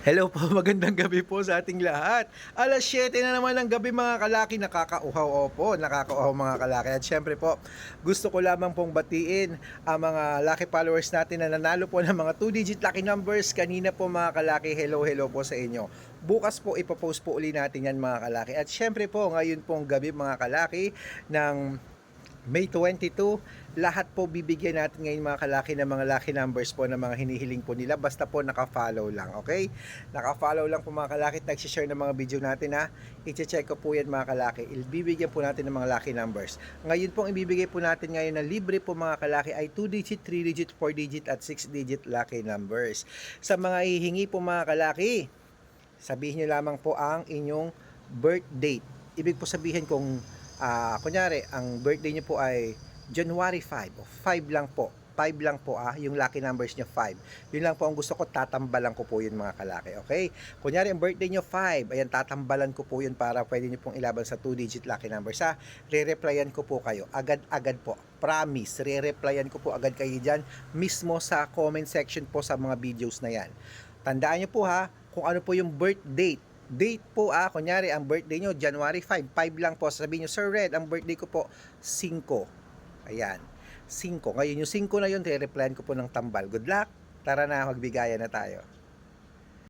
Hello po, magandang gabi po sa ating lahat. Alas 7 na naman ng gabi mga kalaki, nakakauhaw opo, nakakauhaw mga kalaki. At syempre po, gusto ko lamang pong batiin ang mga lucky followers natin na nanalo po ng mga 2-digit lucky numbers. Kanina po mga kalaki, hello hello po sa inyo. Bukas po ipopost po uli natin yan mga kalaki. At syempre po, ngayon pong gabi mga kalaki ng May 22, lahat po bibigyan natin ngayon mga kalaki ng mga lucky numbers po ng mga hinihiling po nila basta po naka-follow lang, okay? Naka-follow lang po mga kalaki at nag-share ng mga video natin ha. I-check ko po yan mga kalaki. Ibibigyan po natin ng mga lucky numbers. Ngayon pong ibibigay po natin ngayon na libre po mga kalaki ay 2-digit, 3-digit, 4-digit at 6-digit lucky numbers. Sa mga hihingi po mga kalaki, sabihin nyo lamang po ang inyong birth date. Ibig po sabihin kung ah kunyari, ang birthday nyo po ay January 5, o 5 lang po. 5 lang po ah, yung lucky numbers nyo 5. Yun lang po ang gusto ko, tatambalan ko po yun mga kalaki, okay? Kunyari, ang birthday nyo 5, ayan, tatambalan ko po yun para pwede nyo pong ilaban sa 2-digit lucky numbers ha. Re-replyan ko po kayo, agad-agad po. Promise, re-replyan ko po agad kayo dyan, mismo sa comment section po sa mga videos na yan. Tandaan nyo po ha, kung ano po yung birth date date po ah, kunyari ang birthday nyo January 5, 5 lang po sabihin nyo Sir Red, ang birthday ko po 5 ayan, 5 ngayon yung 5 na yun, re-replyan ko po ng tambal. Good luck, tara na magbigayan na tayo